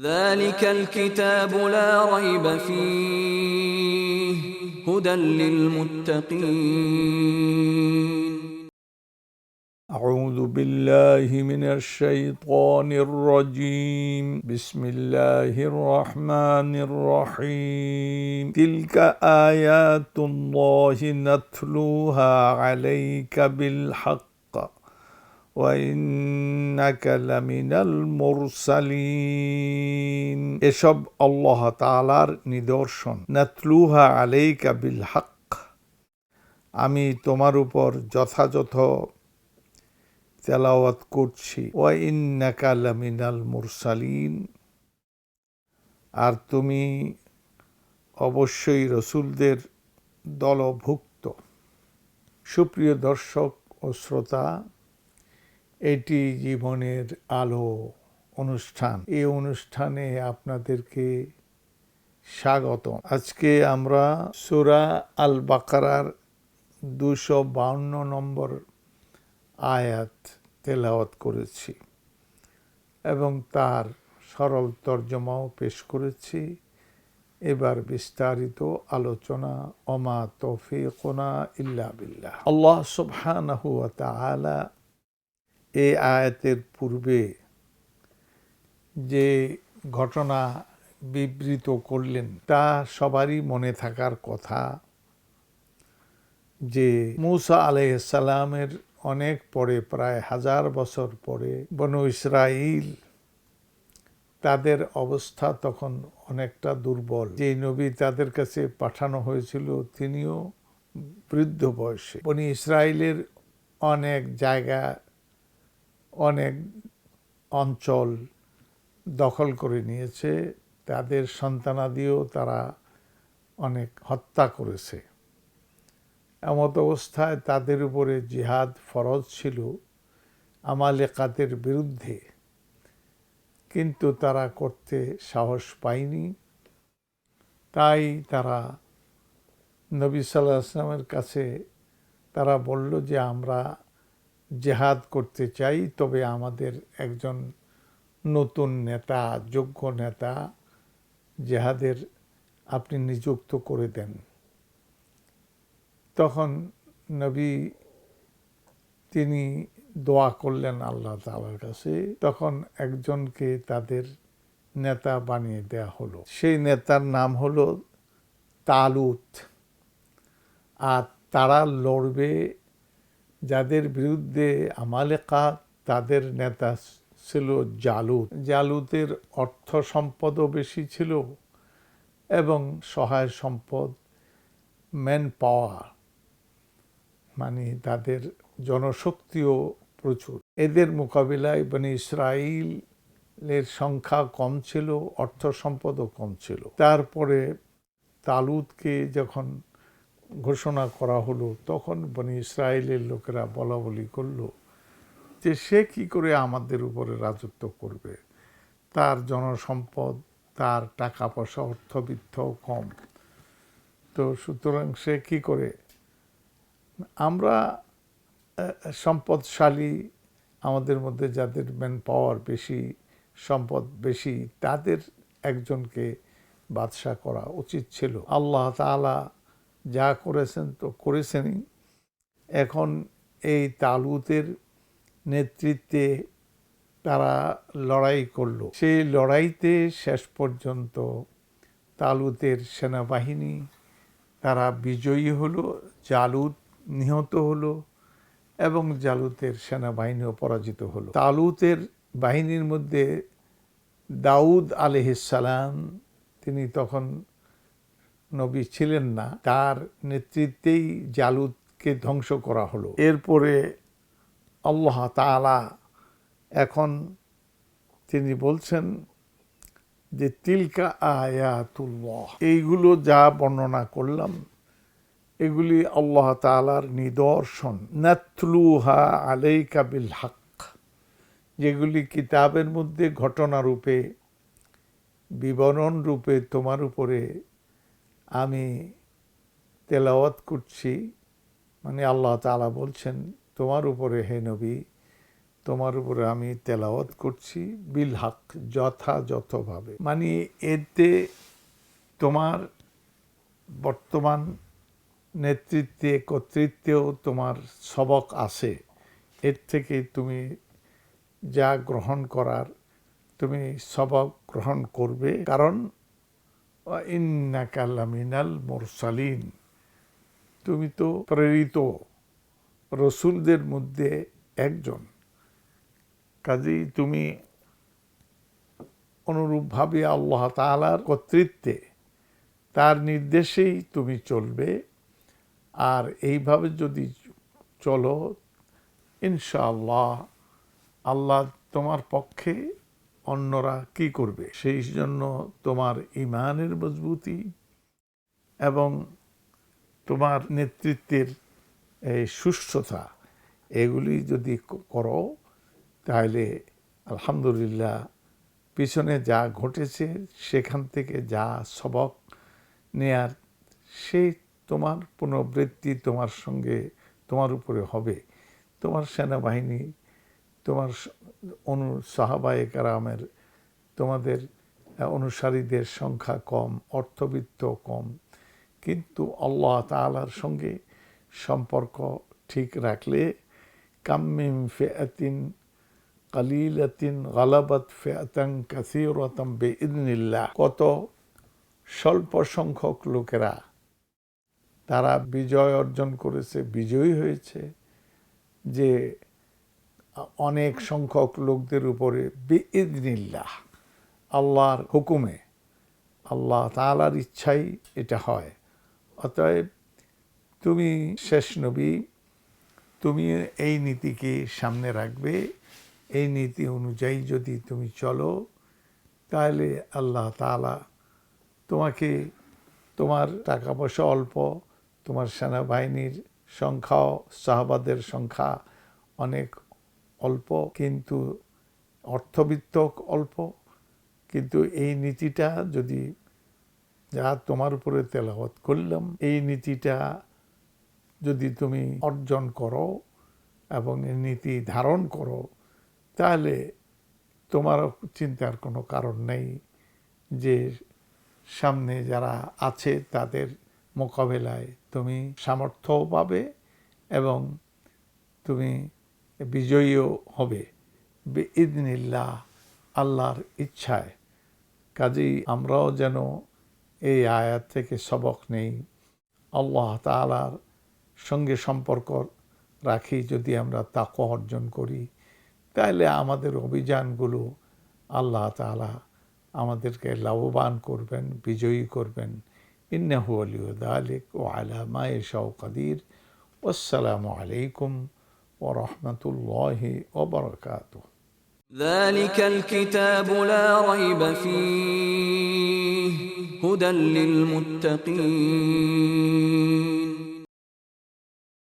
ذلك الكتاب لا ريب فيه هدى للمتقين. أعوذ بالله من الشيطان الرجيم. بسم الله الرحمن الرحيم. تلك آيات الله نتلوها عليك بالحق. এসব আল্লাহ তাআলার নিদর্শন। নাতলুহা আলাইকা বিল হক আমি তোমার উপর যথাযথ তেলাওয়াত করছি। ওয়া ইন্নাকা লামিনাল মুরসালিন আর তুমি অবশ্যই রসুলদের দলভুক্ত। সুপ্রিয় দর্শক ও শ্রোতা এটি জীবনের আলো অনুষ্ঠান। এই অনুষ্ঠানে আপনাদেরকে স্বাগত আজকে আমরা সুরা আল বাকারার দুশো বাউন্ন নম্বর আয়াত তেলাওয়াত করেছি এবং তার সরল তর্জমাও পেশ করেছি। এবার বিস্তারিত আলোচনা অমা তৌফিকনা ইল্লা বিল্লাহ। আল্লাহ সুবহানাহু ওয়া তাআলা এই আয়াতের পূর্বে যে ঘটনা বিবৃত করলেন, তা সবারই মনে থাকার কথা যে মুসা আলাইসালামের অনেক পরে, প্রায় হাজার বছর পরে বনু ইসরাইল তাদের অবস্থা তখন অনেকটা দুর্বল। যে নবী তাদের কাছে পাঠানো হয়েছিল, তিনিও বৃদ্ধ বয়সে। বনি ইসরায়েলের অনেক জায়গা অনেক অঞ্চল দখল করে নিয়েছে। তাদের সন্তানাদিও তারা অনেক হত্যা করেছে। এমত অবস্থায় তাদের উপরে জিহাদ ফরজ ছিল আমালেকাতের বিরুদ্ধে, কিন্তু তারা করতে সাহস পায়নি। তাই তারা নবী সাল্লাহ আসলামের কাছে তারা বলল যে, আমরা জেহাদ করতে চাই, তবে আমাদের একজন নতুন নেতা, যোগ্য নেতা জেহাদের আপনি নিযুক্ত করে দেন। তখন নবী তিনি দোয়া করলেন আল্লাহ তালার কাছে। তখন একজনকে তাদের নেতা বানিয়ে দেয়া হলো। সেই নেতার নাম হলো তালুত। আর তারা লড়বে যাদের বিরুদ্ধে আমালেকা, তাদের নেতা ছিল জালুত জালুতের অর্থ সম্পদও বেশি ছিল এবং সহায় সম্পদ ম্যান পাওয়ার মানে তাদের জনশক্তিও প্রচুর। এদের মোকাবিলায় মানে ইসরায়েলের সংখ্যা কম ছিল, অর্থ সম্পদও কম ছিল। তারপরে তালুদকে যখন ঘোষণা করা হলো, তখন বনি ইসরায়েলের লোকেরা বলা বলি করল যে সে কি করে আমাদের উপরে রাজত্ব করবে? তার জনসম্পদ, তার টাকা পয়সা অর্থবিত্ত কম। তো সুতরাং সে কি করে? আমরা সম্পদশালী আমাদের মধ্যে যাদের ম্যান পাওয়ার বেশি, সম্পদ বেশি, তাদের একজনকে বাদশাহ করা উচিত ছিল। আল্লাহ তালা যা করেছেন, তো করেছেনই। এখন এই তালুতের নেতৃত্বে তারা লড়াই করল। সেই লড়াইতে শেষ পর্যন্ত তালুতের সেনাবাহিনী, তারা বিজয়ী হলো, জালুত নিহত হলো এবং জালুতের সেনাবাহিনীও পরাজিত হলো। তালুতের বাহিনীর মধ্যে দাউদ আলহিসাল্লাম তিনি তখন নবী ছিলেন না, তার নেতৃত্বেই জালুদকে ধ্বংস করা হলো। এরপরে আল্লাহ তালা এখন তিনি বলছেন যে, তিলকা আয়াতুল্লাহ, এইগুলো যা বর্ণনা করলাম, এগুলি আল্লাহ তালার নিদর্শন। নাতলুহা আলাইকা বিল হক, যেগুলি কিতাবের মধ্যে ঘটনা রূপে বিবরণ রূপে তোমার উপরে আমি তেলাওয়াত করছি মানে আল্লাহ তালা বলছেন, তোমার উপরে হে নবী, তোমার উপরে আমি তেলাওয়াত করছি বিল হক, যথাযথভাবে। মানে এতে তোমার বর্তমান নেতৃত্বে, কর্তৃত্বেও তোমার সবক আছে। এর থেকে তুমি যা গ্রহণ করার, তুমি সবক গ্রহণ করবে। কারণ ইন্নাকাল্লামিনাল মোরসালিন। তুমি তো প্রেরিত রসুলদের মধ্যে একজন। কাজেই তুমি অনুরূপভাবে আল্লাহ তাআলার কর্তৃত্বে তার নির্দেশেই তুমি চলবে। আর এইভাবে যদি চলো, ইনশাআল্লাহ আল্লাহ তোমার পক্ষে অন্যরা কি করবে? সেই জন্য তোমার ইমানের মজবুতি এবং তোমার নেতৃত্বের এই সুস্থতা, এগুলি যদি করো, তাহলে আলহামদুলিল্লাহ পিছনে যা ঘটেছে সেখান থেকে যা সবক নেয়ার সেই তোমার পুনরাবৃত্তি তোমার সঙ্গে তোমার উপরে হবে। তোমার সেনাবাহিনী তোমার অনু সাহাবায়ে কারামের তোমাদের অনুসারীদের সংখ্যা কম, অর্থবিত্ত কম। কিন্তু আল্লাহ তাআলার সঙ্গে সম্পর্ক ঠিক রাখলে কাম্মিম ফিআতিন কালিলাতিন গালাবাত ফিআতান বে বিইذنিল্লাহ কত স্বল্প সংখ্যক লোকেরা তারা বিজয় অর্জন করেছে, বিজয়ী হয়েছে যে অনেক সংখ্যক লোকদের উপরে বিইذনিল্লাহ আল্লাহর হুকুমে, আল্লাহ তাআলার ইচ্ছাই এটা হয়। অতএব তুমি শেষ নবী, তুমি এই নীতিকে সামনে রাখবে, এই নীতি অনুযায়ী যদি তুমি চলো, তাহলে আল্লাহ তাআলা তোমাকে তোমার টাকা পয়সা অল্প, তোমার সেনাবাহিনীর সংখ্যাও, সাহাবাদের সংখ্যা অনেক অল্প, কিন্তু অর্থবিত্ত অল্প। কিন্তু এই নীতিটা যদি যা তোমার উপরে তেলাওয়াত করলাম, এই নীতিটা যদি তুমি অর্জন করো এবং এই নীতি ধারণ করো, তাহলে তোমার চিন্তার কোনো কারণ নেই যে সামনে যারা আছে তাদের মোকাবেলায় তুমি সামর্থ্যও পাবে এবং তুমি বিজয়ীও হবে। ইদনিল্লাহ আল্লাহর ইচ্ছায়। কাজেই আমরাও যেন এই আয়াত থেকে সবক নেই। আল্লাহ তাআলার সঙ্গে সম্পর্ক রাখি যদি আমরা তাক অর্জন করি। তাহলে আমাদের অভিযানগুলো আল্লাহ তাআলা আমাদেরকে লাভবান করবেন, বিজয়ী করবেন। ইন্নাহু আলিউ দালিক ও আলা মা ইয়াশাউ কাদির। আসসালামু আলাইকুম ورحمة الله وبركاته. ذلك الكتاب لا ريب فيه هدى للمتقين.